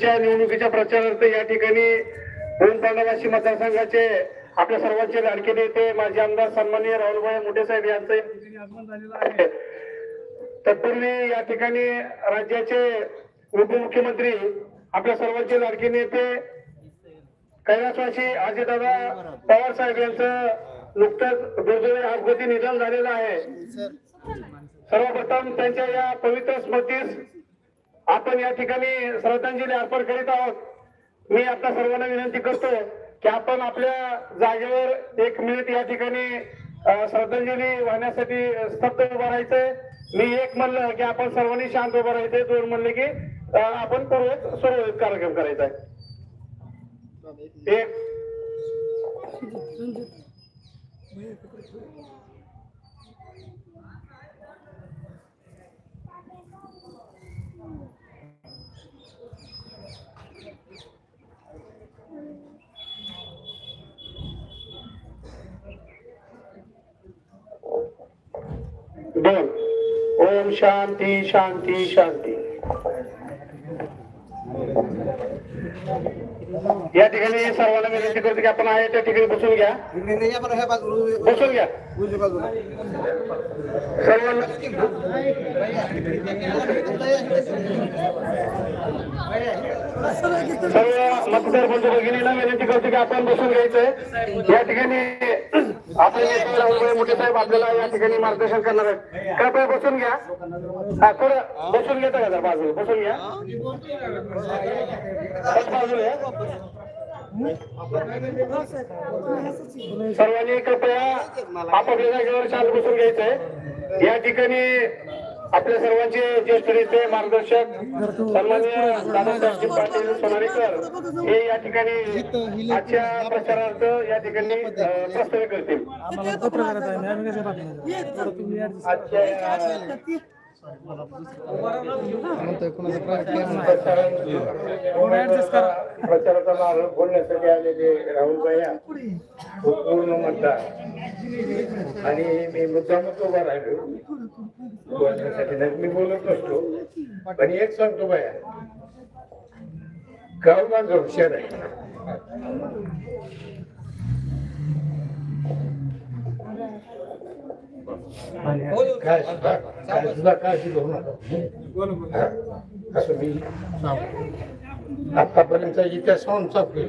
च्या निवडणुकीच्या प्रचारार्थ या ठिकाणी दोन पांडवाशी मतदारसंघाचे आपल्या सर्वांचे लाडके नेते माजी आमदार सन्माननीय राहुलभाई मोठे साहेब यांचं या ठिकाणी आहे. तत्पूर्वी या ठिकाणी राज्याचे उपमुख्यमंत्री आपल्या सर्वांचे लाडके नेते कैलासवासी अजितदादा पवार साहेब यांचं नुकतंच दुर्दैवी अपघाती निधन झालेलं आहे. सर्वप्रथम त्यांच्या या पवित्र स्मृतीस आपण या ठिकाणी श्रद्धांजली अर्पण करीत आहोत. मी आता सर्वांना विनंती करतो की आपण आपल्या जागेवर एक मिनिट या ठिकाणी श्रद्धांजली वाहण्यासाठी स्तब्ध उभं राहायचंय. मी एक म्हणलं की आपण सर्वांनी शांत उभं राहायचंय. दोन म्हणले की आपण पूर्वत सुरळीत कार्यक्रम करायचा आहे एक. दोन ओम शांती शांती शांती या ठिकाणी सर्वांना विनंती करतो की आपण आहे त्या ठिकाणी बसून घ्या. बसून घ्या. सर्वांना सर्व मतदार बंधू भगिनींना विनंती करतो की आपण बसून घ्यायचंय. या ठिकाणी आपले नेते राहुलभाई मोठे साहेब आपल्याला या ठिकाणी मार्गदर्शन करणार आहेत. कृपया बसून घ्या. हा थोडं बसून घेता का जरा बाजूला? बसून घ्या. बाजूला सर्वांनी कृपया आपापल्या जागेवर शांत बसून घ्यायचंय. या ठिकाणी आपल्या सर्वांचे ज्येष्ठ नेते मार्गदर्शक सन्माननीय दादासाहेब पाटील सोनारीकर हे या ठिकाणी आजच्या प्रचारार्थ या ठिकाणी प्रस्तावित करतील आजच्या प्रचाराचा मार्ग बोलण्यासाठी आलेले राहुल भैया पूर्ण मतदार आणि मी मुद्दामच उभा राहिलो बोलण्यासाठी नाही मी बोलत नसतो पण एक सांगतो भैया गाव माझं हुशार आहे काय सुद्धा काय सुद्धा काळजी घेऊ नका असं मी सांगतो आतापर्यंत इतिहास सांगून चालतोय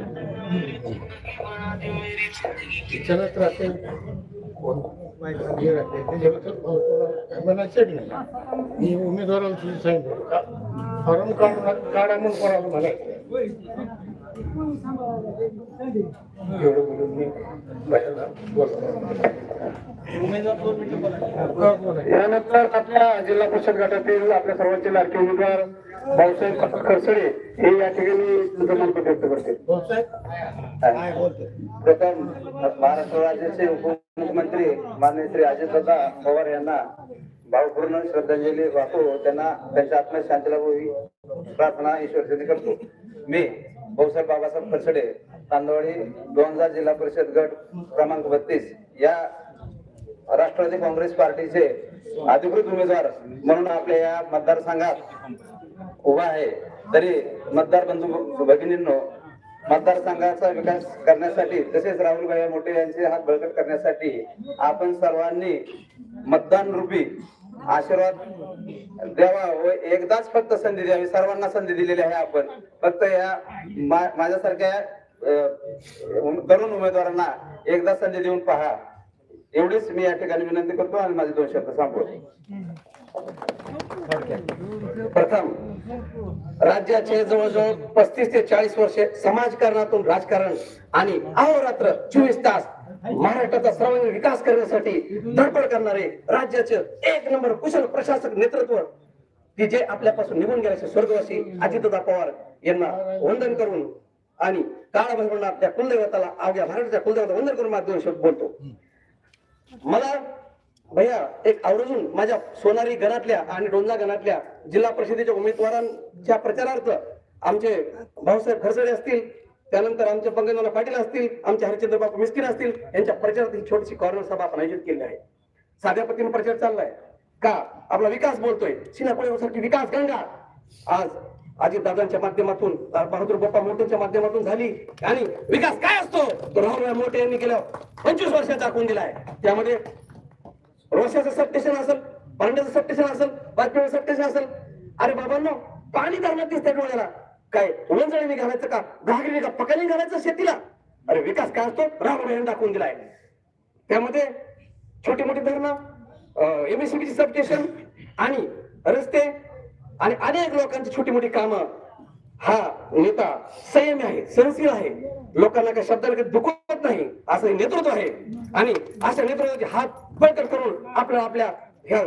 चलत राहते म्हणायचं नाही. मी उमेदवाराला तुझी सांगितलं फॉर्म काढून काढा म्हणून कोणाला म्हणायचं? एवढं बोलून मी बाहेरला बोलतो यानंतर आपल्या जिल्हा परिषद गटातील आपल्या सर्वांचे लाडके उमेदवार भाऊसाहेब खरसडे हे या ठिकाणी व्यक्त करते प्रथम महाराष्ट्र राज्याचे उपमुख्यमंत्री माननीय श्री अजितदादा पवार यांना भावपूर्ण श्रद्धांजली वाहतो. त्यांना त्यांच्या आत्मशांतीला होई प्रार्थना ईश्वर करतो मी भाऊसाहेब बाबासाहेब खरसडे तांदवाडी दोनजा जिल्हा परिषद गट क्रमांक बत्तीस या राष्ट्रवादी काँग्रेस पार्टीचे अधिकृत उमेदवार म्हणून आपल्या या मतदारसंघात उभा आहे. तरी मतदार बंधू भगिनींनो मतदारसंघाचा विकास करण्यासाठी तसेच राहुल भाई मोठे यांचे हात बळकट करण्यासाठी आपण सर्वांनी मतदान रूपी आशीर्वाद. द्यावा व एकदाच फक्त संधी द्यावी सर्वांना संधी दिलेली आहे आपण. फक्त या मा- माझ्यासारख्या तरुण उमेदवारांना एकदा संधी देऊन पहा. एवढीच मी या ठिकाणी विनंती करतो आणि माझे दोन शब्द सांगतो. प्रथम राज्याचे जवळजवळ पस्तीस ते चाळीस वर्षे समाजकारणातून राजकारण आणि अहोरात्र चोवीस तास महाराष्ट्राचा सर्वांगीण विकास करण्यासाठी धडपड करणारे राज्याचे एक नंबर कुशल प्रशासक नेतृत्व की जे आपल्यापासून निघून गेल्याचे स्वर्गवासी अजितदा पवार यांना वंदन करून आणि काळ त्या कुलदैवताला अवघ्या महाराष्ट्राच्या कुलदैवता वंदन करून दोन शब्द बोलतो. मला भैया एक आवर्जून माझ्या सोनारी गणातल्या आणि डोंजा गणातल्या जिल्हा परिषदेच्या उमेदवारांच्या प्रचारार्थ आमचे भाऊसाहेब खरसडे असतील त्यानंतर आमचे पंकजनाना पाटील असतील आमचे हरिचंद्र बापू मिस्किन असतील यांच्या प्रचारात ही छोटीशी कॉर्नर सभा आपण आयोजित केली आहे. साध्या पद्धतीने प्रचार चाललाय. का? आपला विकास बोलतोय. सिनापुण्यासारखी विकास गंगा. आज दादांच्या माध्यमातून बहादूर बाप्पा मोठेच्या माध्यमातून झाली. आणि विकास काय असतो? तो राहुल मोठे यांनी केलं पंचवीस वर्षात दाखवून दिलाय. त्यामध्ये रोशाचं सबस्टेशन असेल पांड्याचं सबस्टेशन असेल बातमीचं सबस्टेशन असेल. अरे बाबांनो पाणी धरणात दिसतंय डोळ्याला. काय वंजळीने घालायचं का? घागरीने का? पकाने घालायचं शेतीला? अरे विकास काय असतो? राहुल दाखवून दिलाय. त्यामध्ये छोटी मोठी धरणं एमएससीबीची सबस्टेशन आणि रस्ते आणि अनेक लोकांची छोटी मोठी कामं. हा नेता संयमी आहे सहनशील आहे. लोकांना काही शब्दाला काही दुखवत नाही असं हे नेतृत्व आहे. आणि अशा नेतृत्वाचे हात बळकट करून आपल्याला आपल्या ह्या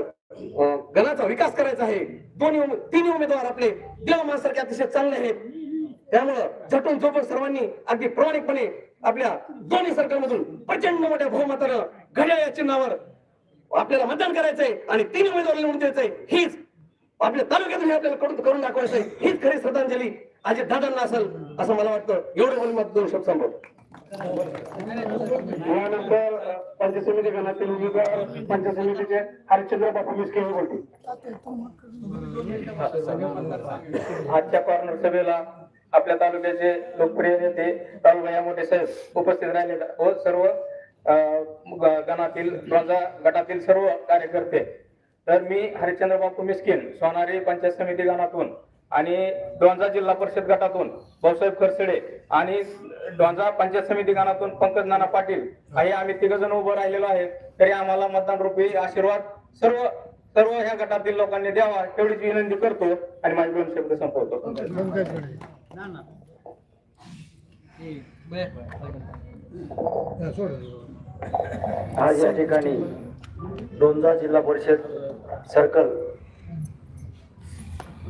गणाचा विकास करायचा आहे. दोन्ही तिन्ही उमेदवार आपले देव माणसारखे अतिशय चांगले आहेत. त्यामुळं झटून झोपून सर्वांनी अगदी प्रामाणिकपणे आपल्या दोन्ही सरकारमधून प्रचंड मोठ्या बहुमतानं घड्याळ या चिन्हावर आपल्याला मतदान करायचंय आणि तीन उमेदवार निवडून द्यायचंय. हीच आपल्या तालुक्यातून आपल्याला करून करून दाखवायचंय. हीच खरी श्रद्धांजली अजित दादांना असेल असं मला वाटतं. एवढं बोलून मत दोन शब्द संभव यानंतर पंचायत समिती गणातील उमेदवार पंचायत समितीचे हरिश्चंद्र बापू मिस्के हे बोलतील. आजच्या कॉर्नर सभेला आपल्या तालुक्याचे लोकप्रिय नेते तालुका मोठे साहेब उपस्थित राहिले व सर्व गणातील गटातील सर्व कार्यकर्ते. तर मी हरिश्चंद्र बापू मिस्किन सोनारी पंचायत समिती गणातून आणि डोंजा जिल्हा परिषद गटातून भाऊसाहेब खरसडे आणि डोंजा पंचायत समिती गणातून पंकज नाना पाटील हे आम्ही तिघ जण उभं राहिलेलो आहे. तरी आम्हाला मतदान रुपी आशीर्वाद सर्व सर्व ह्या गटातील लोकांनी द्यावा तेवढीच विनंती करतो आणि माझे दोन शब्द संपवतो. आज या ठिकाणी डोंजा जिल्हा परिषद सर्कल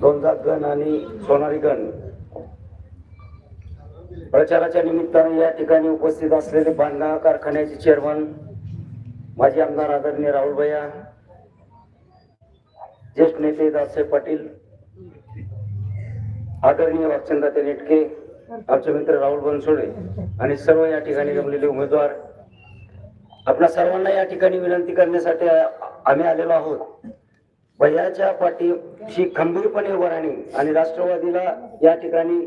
दोनदा गण आणि सोनारी गण. प्रचाराच्या निमित्ताने या ठिकाणी उपस्थित असलेले बांधणा कारखान्याचे चेअरमन माजी आमदार आदरणीय राहुल भैया ज्येष्ठ नेते दाससाहेब पाटील आदरणीय वागचंद्र नेटके आमचे मित्र राहुल बनसोडे आणि सर्व या ठिकाणी जमलेले उमेदवार. आपल्या सर्वांना या ठिकाणी विनंती करण्यासाठी आम्ही आलेलो आहोत. भैयाच्या पाठीशी खंबीरपणे वराणी आणि राष्ट्रवादीला या ठिकाणी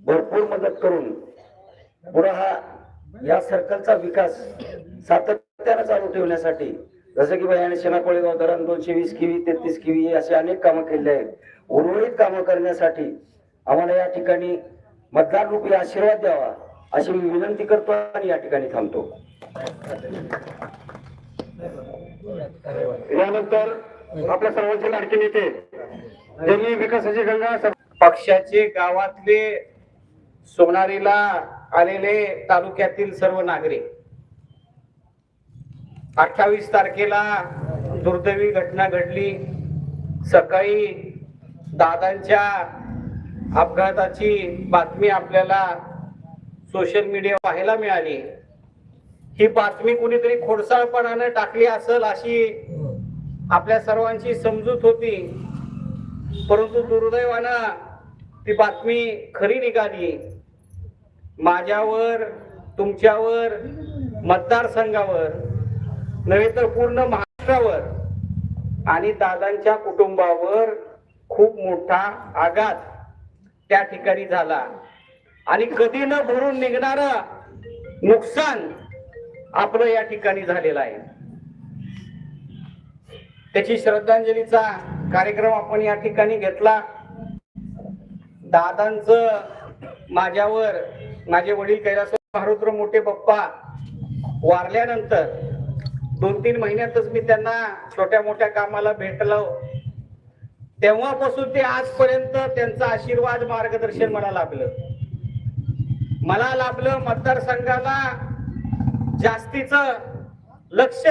भरपूर मदत करून पुढे हा या सर्कलचा विकास सातत्यानं चालू ठेवण्यासाठी जसं की भैयाने शेना कोळेगाव धरण दोनशे वीस किवी तेहतीस किवी असे अनेक कामं केले आहेत. उर्वरित कामं करण्यासाठी आम्हाला या ठिकाणी मतदार रूपी आशीर्वाद द्यावा अशी मी विनंती करतो आणि या ठिकाणी थांबतो. यानंतर आपल्या सर्वांचे लाडके नेते ज्यांनी विकासाची गंगा पक्षाचे गावातले सोनारीला आलेले तालुक्यातील सर्व नागरिक अठ्ठावीस तारखेला दुर्दैवी घटना घडली. सकाळी दादांच्या अपघाताची बातमी आपल्याला सोशल मीडिया पाहायला मिळाली. ही बातमी कुणीतरी खोडसाळपणानं टाकली असेल अशी आपल्या सर्वांची समजूत होती. परंतु दुर्दैवानं ती बातमी खरी निघाली. माझ्यावर तुमच्यावर मतदारसंघावर नव्हे तर पूर्ण महाराष्ट्रावर आणि दादांच्या कुटुंबावर खूप मोठा आघात त्या ठिकाणी झाला. आणि कधी न भरून निघणार नुकसान आपलं या ठिकाणी झालेलं आहे. त्याची श्रद्धांजलीचा कार्यक्रम आपण या ठिकाणी घेतला. दादांचं माझ्यावर माझे वडील कैलास महारुद्र मोठे पप्पा वारल्यानंतर दोन तीन महिन्यातच मी त्यांना छोट्या मोठ्या कामाला भेटलो. तेव्हापासून ते आजपर्यंत त्यांचा आशीर्वाद मार्गदर्शन मला लाभलं. मला लाभलं मतदारसंघाला जास्तीच लक्ष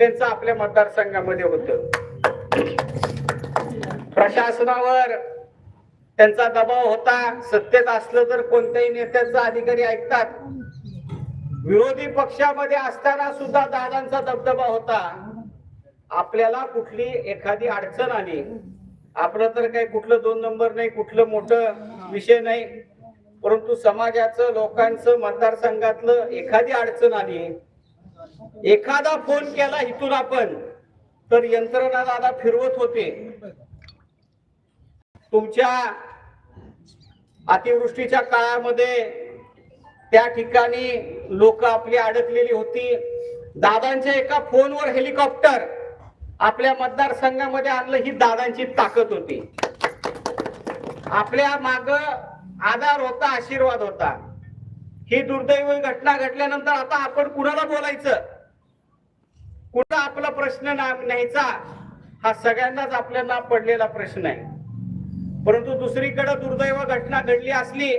त्यांचं आपल्या मतदारसंघामध्ये होतं. प्रशासनावर त्यांचा दबाव होता. सत्तेत असलं तर कोणत्याही नेत्याचा अधिकारी ऐकतात. विरोधी पक्षामध्ये असताना सुद्धा दादांचा दबदबा होता. आपल्याला कुठली एखादी अडचण आली? आपलं तर काही कुठलं दोन नंबर नाही कुठलं मोठं विषय नाही. परंतु समाजाचं लोकांचं मतदारसंघातलं एखादी अडचण आली एखादा फोन केला इथून आपण तर यंत्रणा दादा फिरवत होते. तुमच्या अतिवृष्टीच्या काळामध्ये त्या ठिकाणी लोक आपली अडकलेली होती. दादांच्या एका फोनवर हेलिकॉप्टर आपल्या मतदारसंघामध्ये आणलं ही दादांची ताकद होती. आपल्या माग आधार होता आशीर्वाद होता. ही दुर्दैवी घटना घडल्यानंतर आता आपण कुणाला बोलायचं? कुठं आपला प्रश्न न्यायचा? हा सगळ्यांनाच आपल्याला पडलेला प्रश्न आहे. परंतु दुसरीकडे दुर्दैव घटना घडली असली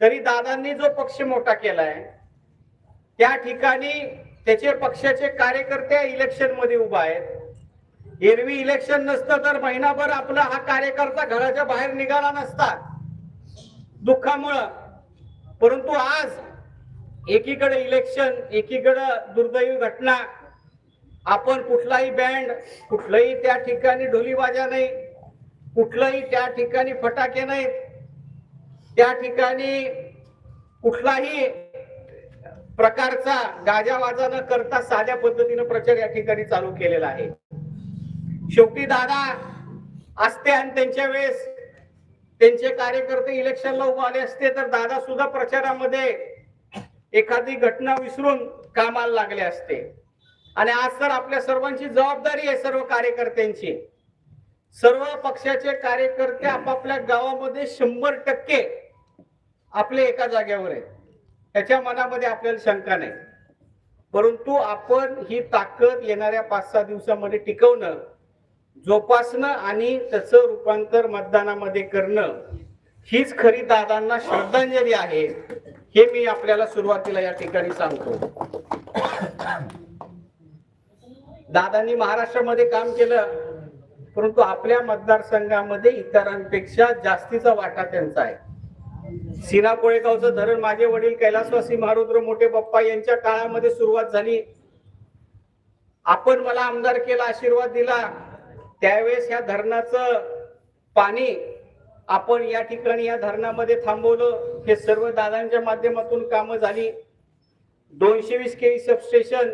तरी दादांनी जो पक्ष मोठा केलाय त्या ठिकाणी त्याचे पक्षाचे कार्यकर्ते इलेक्शनमध्ये उभा आहेत. एरवी इलेक्शन नसतं तर महिनाभर आपला हा कार्यकर्ता घराच्या बाहेर निघाला नसता. दुःखामुळं. परंतु आज एकीकडे इलेक्शन एकीकडे दुर्दैवी घटना. आपण कुठलाही बँड कुठलंही त्या ठिकाणी ढोलीबाजा नाही कुठलंही त्या ठिकाणी फटाके नाहीत. त्या ठिकाणी कुठलाही प्रकारचा गाजावाजा न करता साध्या पद्धतीनं प्रचार या ठिकाणी चालू केलेला आहे. शेवटी दादा असते आणि त्यांच्या वेळेस त्यांचे कार्यकर्ते इलेक्शनला उभे आले असते तर दादा सुद्धा प्रचारामध्ये एखादी घटना विसरून कामाला लागले असते. आणि आज तर आपल्या सर्वांची जबाबदारी आहे सर्व कार्यकर्त्यांची. सर्व पक्षाचे कार्यकर्ते आपापल्या गावामध्ये शंभर टक्के आपले एका जागेवर आहेत. त्याच्या मनामध्ये आपल्याला शंका नाही. परंतु आपण ही ताकद येणाऱ्या पाच सहा दिवसामध्ये टिकवणं जोपासणं आणि त्याचं रूपांतर मतदानामध्ये करणं हीच खरी दादांना श्रद्धांजली आहे हे मी आपल्याला सुरुवातीला या ठिकाणी सांगतो. दादांनी महाराष्ट्रामध्ये काम केलं परंतु आपल्या मतदारसंघामध्ये इतरांपेक्षा जास्तीचा वाटा त्यांचा आहे. सिना कोळेगावचं धरण माझे वडील कैलासवासी महारुद्र मोठे बाप्पा यांच्या काळामध्ये सुरुवात झाली. आपण मला आमदार केला आशीर्वाद दिला. त्यावेळेस या धरणाचं पाणी आपण या ठिकाणी या धरणामध्ये थांबवलं. हे सर्व दादांच्या माध्यमातून कामं झाली. दोनशे वीस के सबस्टेशन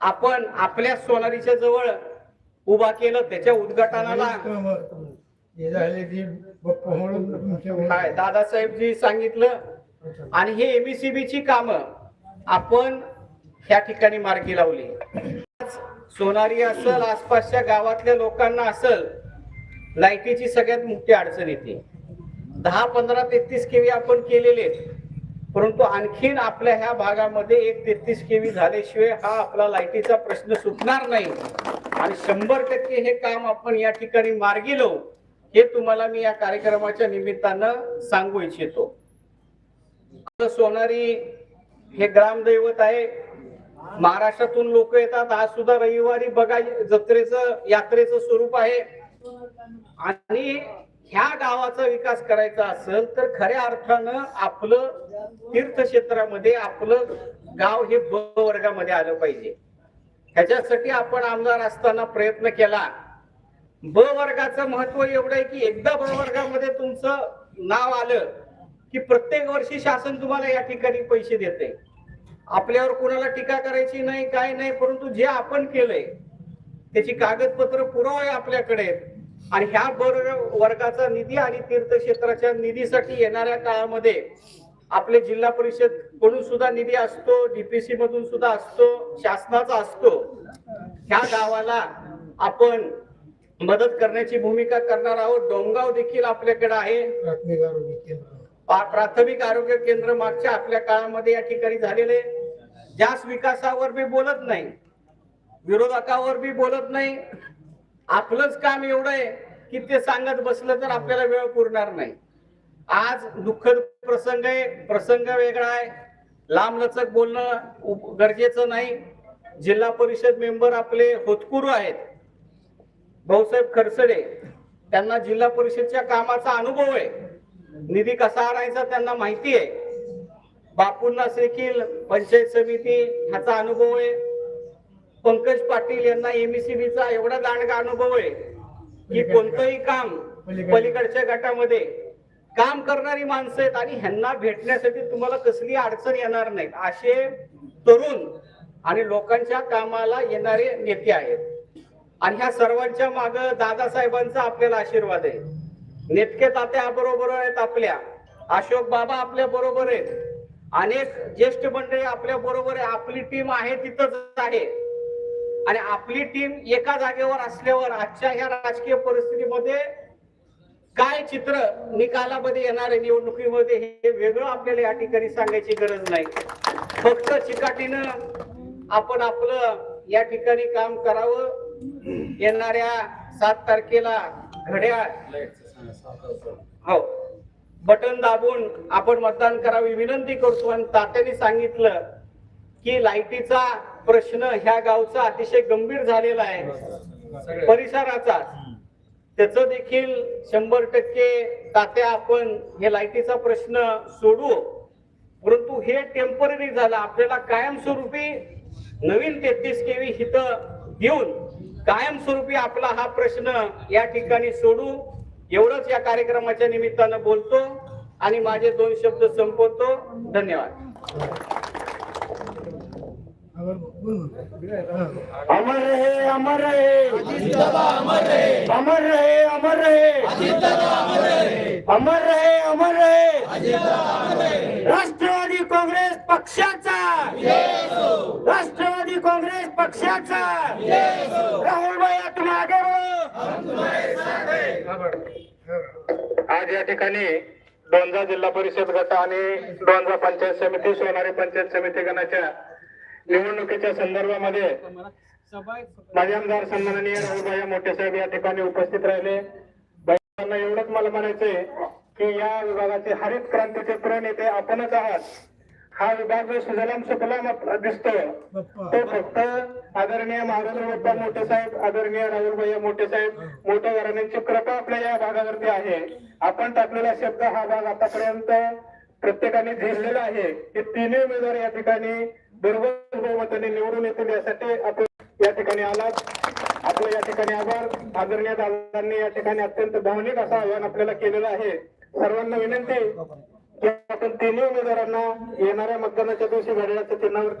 आपण आपल्या सोनारीच्या जवळ उभा केलं. त्याच्या उद्घाटनाला काय? दादासाहेबजी सांगितलं. आणि हे एमईसीबी ची कामं आपण ह्या ठिकाणी मार्गी लावली. सोनारी असल आसपासच्या गावातल्या लोकांना असल लाईटीची सगळ्यात मोठी अडचण येते. दहा पंधरा तेहतीस केवी आपण केलेले आहेत. परंतु आणखीन आपल्या ह्या भागामध्ये एक तेहतीस केवी झाल्याशिवाय हा आपला लाईटीचा प्रश्न सुटणार नाही. आणि शंभर टक्के हे काम आपण या ठिकाणी मार्गी लावू हे तुम्हाला मी या कार्यक्रमाच्या निमित्तानं सांगू इच्छितो. सोनारी हे ग्रामदैवत आहे. महाराष्ट्रातून लोक येतात. आज सुद्धा रविवारी बघा जत्रेचं यात्रेचं स्वरूप आहे. आणि ह्या गावाचा विकास करायचा असेल तर खऱ्या अर्थानं आपलं तीर्थक्षेत्रामध्ये आपलं गाव हे ब वर्गामध्ये आलं पाहिजे. ह्याच्यासाठी आपण आमदार असताना प्रयत्न केला. ब वर्गाचं महत्त्व एवढं आहे की एकदा ब वर्गामध्ये तुमचं नाव आलं की प्रत्येक वर्षी शासन तुम्हाला या ठिकाणी पैसे देते. आपल्यावर कोणाला टीका करायची नाही काय नाही परंतु जे आपण केलंय त्याची कागदपत्र पुरावे आपल्याकडे आहेत. आणि ह्या बर वर्गाचा निधी आणि तीर्थक्षेत्राच्या निधीसाठी येणाऱ्या काळामध्ये आपले जिल्हा परिषदकडून सुद्धा निधी असतो डीपीसी मधून सुद्धा असतो शासनाचा असतो. ह्या गावाला आपण मदत करण्याची भूमिका करणार आहोत. डोंगाव देखील आपल्याकडे आहे. प्राथमिक आरोग्य केंद्र. पा- प्राथमिक आरोग्य केंद्र मागच्या आपल्या काळामध्ये या ठिकाणी झालेले. जास्त विकासावर बी बोलत नाही विरोधकावर बी बोलत नाही आपलंच काम एवढं आहे की ते सांगत बसलं तर आपल्याला वेळ पुरणार नाही. आज दुःखद प्रसंग आहे प्रसंग वेगळा आहे. लांबलचक बोलणं गरजेचं नाही. जिल्हा परिषद मेंबर आपले होतकुरू आहेत. भाऊसाहेब खरसडे त्यांना जिल्हा परिषदच्या कामाचा अनुभव आहे. निधी कसा आणायचा त्यांना माहिती आहे. बापूंना देखील पंचायत समिती ह्याचा अनुभव आहे. पंकज पाटील यांना एमईसीबीचा एवढा दांडगा अनुभव आहे की कोणतंही काम पलीकडच्या गटामध्ये काम करणारी माणसं आहेत आणि ह्यांना भेटण्यासाठी तुम्हाला कसली अडचण येणार नाही असे तरुण आणि लोकांच्या कामाला येणारे नेते आहेत. आणि ह्या सर्वांच्या माग दादासाहेबांचा आपल्याला आशीर्वाद आहे. नेटके तात्या बरोबर आहेत आपल्या. अशोक बाबा आपल्या बरोबर आहेत. अनेक ज्येष्ठ मंडळी आपल्या बरोबर आहे. आपली टीम आहे तिथंच आहे. आणि आपली टीम एका जागेवर असल्यावर आजच्या ह्या राजकीय परिस्थितीमध्ये काय चित्र निकालामध्ये येणार आहे निवडणुकीमध्ये हे वेगळं आपल्याला या ठिकाणी सांगायची गरज नाही. फक्त चिकाटीनं आपण आपलं या ठिकाणी काम करावं. येणाऱ्या सात तारखेला घड्याळ. हो. बटन दाबून आपण मतदान करावी विनंती करतो. आणि तात्याने सांगितलं की लाईटीचा प्रश्न ह्या गावचा अतिशय गंभीर झालेला आहे. परिसराचा. त्याचं देखील शंभर टक्के तात्या आपण हे लाईटीचा प्रश्न सोडू परंतु हे टेंपररी झालं. आपल्याला कायमस्वरूपी नवीन तेहतीस केवी हित घेऊन कायमस्वरूपी आपला हा प्रश्न या ठिकाणी सोडू. एवढंच या कार्यक्रमाच्या निमित्तानं बोलतो आणि माझे दोन शब्द संपवतो. धन्यवाद. अमर रहे अमर रहे. अमर रहे अमर रहे. अमर रहे अमर रहे. अमर रहे पक्षाचा. राष्ट्रवादी काँग्रेस पक्षाचा. राहुल भाई तुम्ही आगे आज या ठिकाणी डोंजा जिल्हा परिषद गट आणि डोंजा पंचायत समिती सोनारी पंचायत समिती गणाच्या निवडणुकीच्या संदर्भामध्ये माझे आमदार सन्माननीय राहुलभाई मोठे साहेब या ठिकाणी उपस्थित राहिले. बाईंना एवढंच मला म्हणायचंय की या विभागाचे हरित क्रांतीचे प्रणेते आपणच आहात. हा विभाग जो सुजलाम दिसतो तो फक्त आदरणीय महाराज बाप्पा मोठे साहेब आदरणीय राहुलभाई मोठे साहेब मोठ्या घराण्यांची कृपा आपल्या या भागावरती आहे. आपण टाकलेला शब्द हा भाग आतापर्यंत प्रत्येकाने झेललेला आहे. हे तिन्ही उमेदवार या ठिकाणी बरोबर बहुमताने निवडून येतील यासाठी आपण या ठिकाणी आलात. आपलं या ठिकाणी आभार. आदरणीय दादांनी या ठिकाणी अत्यंत भावनिक असं आव्हान आपल्याला केलेलं आहे. सर्वांना विनंती. या आपण तिन्ही उमेदवारांना येणाऱ्या मतदानाच्या दिवशी घड्याळाच्या चिन्हावर